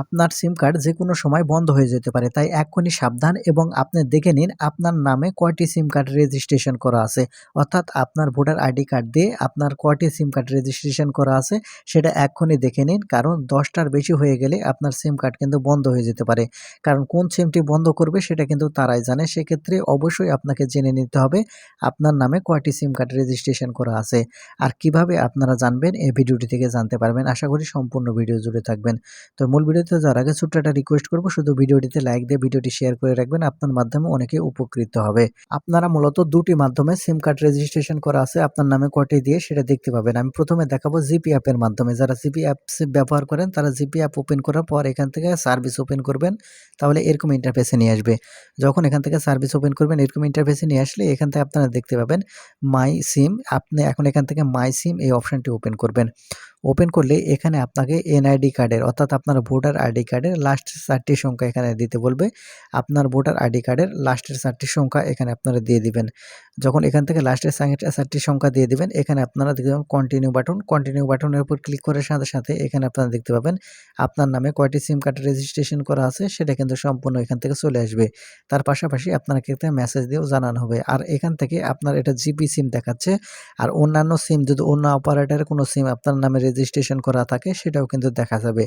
আপনার সিম কার্ড যে কোনো সময় বন্ধ হয়ে যেতে পারে, তাই এক্ষুনি সাবধান এবং আপনি দেখে নিন আপনার নামে কয়টি সিম কার্ড রেজিস্ট্রেশন করা আছে। অর্থাৎ আপনার ভোটার আইডি কার্ড দিয়ে আপনার কয়টি সিম কার্ড রেজিস্ট্রেশন করা আছে, সেটা এক্ষুনি দেখে নিন, কারণ দশটার বেশি হয়ে গেলে আপনার সিম কার্ড কিন্তু বন্ধ হয়ে যেতে পারে। কারণ কোন সিমটি বন্ধ করবে সেটা কিন্তু তারাই জানে, সেক্ষেত্রে অবশ্যই আপনাকে জেনে নিতে হবে আপনার নামে কয়টি সিম কার্ড রেজিস্ট্রেশন করা আছে। আর কীভাবে আপনারা জানবেন, এই ভিডিওটি থেকে জানতে পারবেন। আশা করি সম্পূর্ণ ভিডিও জুড়ে থাকবেন। তো মূল ভিডিওতে যাওয়ার আগে ছোট্ট একটা রিকোয়েস্ট করব, শুধু ভিডিওটিতে লাইক দিয়ে ভিডিওটি শেয়ার করে রাখবেন, আপনার মাধ্যমে অনেকে উপকৃত হবে। আপনারা মূলত দুটি মাধ্যমে সিম কার্ড রেজিস্ট্রেশন করা আছে, আপনার নামে কটি দিয়ে সেটা দেখতে পাবেন। আমি প্রথমে দেখাবো জিপি অ্যাপের মাধ্যমে। যারা জিপি অ্যাপ ব্যবহার করেন, তারা জিপি অ্যাপ ওপেন করার পর এখান থেকে সার্ভিস ওপেন করবেন, তাহলে এরকম ইন্টারফেসে নিয়ে আসবে। যখন এখান থেকে সার্ভিস ওপেন করবেন, এরকম ইন্টারফেসে নিয়ে আসলে এখান থেকে আপনারা দেখতে পাবেন মাই সিম আপনি এখন এখান থেকে মাই সিম এই অপশানটি ওপেন করবেন। ওপেন করলে এখানে আপনাকে এনআইডি কার্ডের অর্থাৎ আপনার ভোটার আইডি কার্ডের লাস্ট চারটি সংখ্যা এখানে দিতে বলবে। আপনার ভোটার আইডি কার্ডের লাস্টের চারটি সংখ্যা এখানে আপনারা দিয়ে দিবেন। যখন এখান থেকে লাস্টের চারটি সংখ্যা দিয়ে দিবেন, এখানে আপনারা দেখতে পাবেন কন্টিনিউ বাটন কন্টিনিউ বাটনের উপর ক্লিক করার সাথে সাথে এখানে আপনারা দেখতে পাবেন আপনার নামে কয়টি সিম কার্ড রেজিস্ট্রেশন করা আছে, সেটা কিন্তু সম্পূর্ণ এখান থেকে চলে আসবে। তার পাশাপাশি আপনাকে একটা মেসেজ দিয়েও জানানো হবে। আর এখান থেকে আপনার এটা জিপি সিম দেখাচ্ছে। আর অন্যান্য সিম যদি অন্য অপারেটারের কোনো সিম আপনার নামে রেজিস্ট্রেশন করা থাকে, সেটাও কিন্তু দেখা যাবে।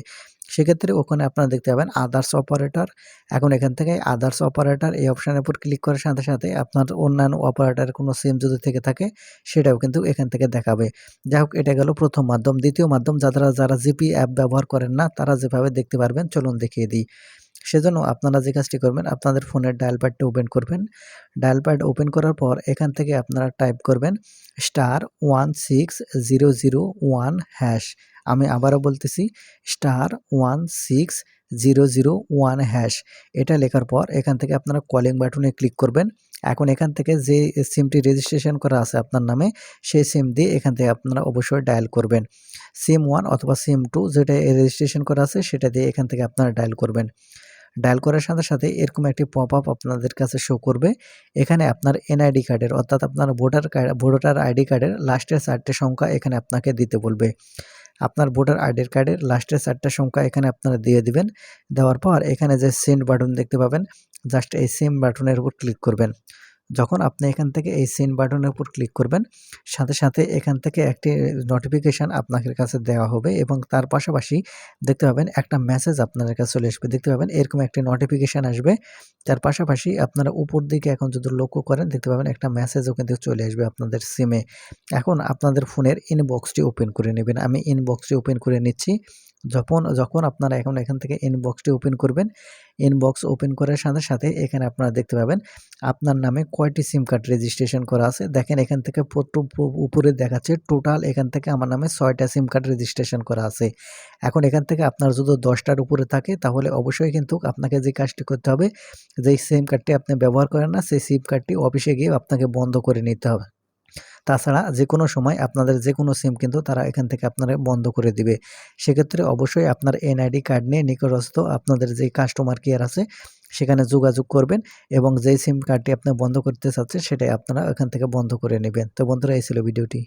সেক্ষেত্রে ওখানে আপনারা দেখতে পাবেন আদার্স অপারেটর এখন এখান থেকে আদার্স অপারেটর এই অপশানের উপর ক্লিক করার সাথে সাথে আপনার অন্যান্য অপারেটর কোনো সিম যদি থেকে থাকে, সেটাও কিন্তু এখান থেকে দেখাবে। যাই হোক, এটা গেল প্রথম মাধ্যম। দ্বিতীয় মাধ্যম, যারা যারা জিপি অ্যাপ ব্যবহার করেন না, তারা যেভাবে দেখতে পারবেন, চলুন দেখিয়ে দিই। সেজন্য আপনারা যে কাজটি করবেন, আপনাদের ফোনের ডায়াল প্যাডটা ওপেন করবেন। ডায়াল প্যাড ওপেন করার পর এখান থেকে আপনারা টাইপ করবেন star one six zero zero one hash. আমি আবারও বলতেছি, star one six zero zero one hash. এটা লেখার পর এখান থেকে আপনারা কলিং বাটনে ক্লিক করবেন। এখন এখান থেকে যে সিমটি রেজিস্ট্রেশন করা আছে আপনার নামে, সেই সিম দিয়ে এখান থেকে আপনারা অবশ্যই ডায়াল করবেন। সিম ওয়ান অথবা সিম টু যেটা রেজিস্ট্রেশন করা আছে, সেটা দিয়ে এখান থেকে আপনারা ডায়াল করবেন। ডায়াল করার সাথে সাথে এরকম একটি পপ আপ আপনাদের কাছে শো করবে। এখানে আপনার এনআইডি কার্ডের অর্থাৎ আপনার ভোটার কার্ড ভোটার আইডি কার্ডের লাস্টের চারটে সংখ্যা এখানে আপনাকে দিতে বলবে। আপনার ভোটার আইডি কার্ডের লাস্টের চারটা সংখ্যা এখানে আপনারা দিয়ে দিবেন। দেওয়ার পর এখানে যে সেন্ড বাটন দেখতে পাবেন জাস্ট এই সেম বাটনের উপর ক্লিক করবেন। যখন আপনি এখান থেকে এই সেন্ড বাটনের উপর ক্লিক করবেন, সাথে সাথে এখান থেকে একটি নোটিফিকেশান আপনাদের কাছে দেওয়া হবে এবং তার পাশাপাশি দেখতে পাবেন একটা মেসেজ আপনাদের কাছে চলে আসবে। দেখতে পাবেন এরকম একটি নোটিফিকেশান আসবে। তার পাশাপাশি আপনারা উপর দিকে এখন যদি লক্ষ্য করেন, দেখতে পাবেন একটা মেসেজও কিন্তু চলে আসবে আপনাদের সিমে এখন আপনাদের ফোনের ইনবক্সটি ওপেন করে নেবেন। আমি ইনবক্সটি ওপেন করে নিচ্ছি। যখন যখন আপনারা এখন এখান থেকে ইনবক্সটি ওপেন করবেন ইনবক্স ওপেন করার সাথে সাথে এখানে আপনারা দেখতে পাবেন আপনার নামে কয়টি সিম কার্ড রেজিস্ট্রেশন করা আছে। দেখেন এখান থেকে উপরে দেখাচ্ছে টোটাল এখান থেকে আমার নামে ছয়টা সিম কার্ড রেজিস্ট্রেশন করা আছে। এখন এখান থেকে আপনার যদি দশটার উপরে থাকে, তাহলে অবশ্যই কিন্তু আপনাকে যে কাজটি করতে হবে, যেই সিম কার্ডটি আপনি ব্যবহার করেন না, সেই সিম কার্ডটি অফিসে গিয়ে আপনাকে বন্ধ করে নিতে হবে। তাছাড়া যে কোনো সময় আপনাদের যে কোনো সিম কিন্তু তারা এখান থেকে আপনারা বন্ধ করে দিবে। সেক্ষেত্রে অবশ্যই আপনার এনআইডি কার্ড নিয়ে নিকটস্থ আপনাদের যে কাস্টমার কেয়ার আছে, সেখানে যোগাযোগ করবেন এবং যেই সিম কার্ডটি আপনি বন্ধ করতে চাচ্ছেন, সেটাই আপনারা এখান থেকে বন্ধ করে নেবেন। তো বন্ধুরা, এই ছিল ভিডিওটি।